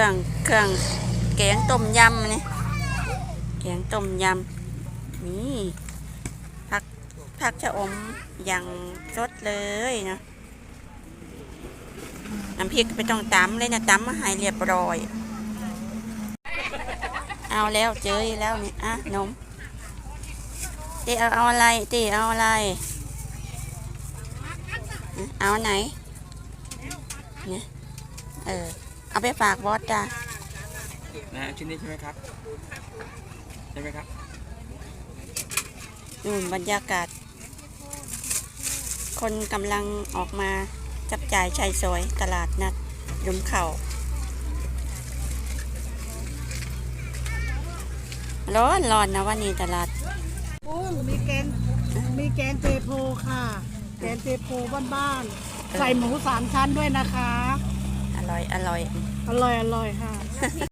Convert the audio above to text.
รื่อง เครื่องแกงต้มยำนี่แกงต้มยำนี่ผักผักชะอมอย่างสดเลยเนาะน้ำพริกไม่ต้องตำเลยนะตำมาให้เรียบร้อย เอาแล้วเจอแล้วนี่อะนมเตีเอาเอาอะไรเตีเอาอะไร เอาไหนเนี่ยเออ เอาไปฝากบอสจ้ะนะชิ้นนี้ใช่ไหมครับ ใช่ไหมครับนู่นบรรยากาศ คนกำลังออกมาจับจ่ายชายซอยตลาดนัดยุมเข่าร้อนร้อนนะวันนี้ตลาดกุ้งมีแกงมีแกงเทโพค่ะ แกงเทโพบ้านๆใส่หมูสามชั้นด้วยนะคะอ ร่อย อร่อย อร่อย อร่อยค่ะ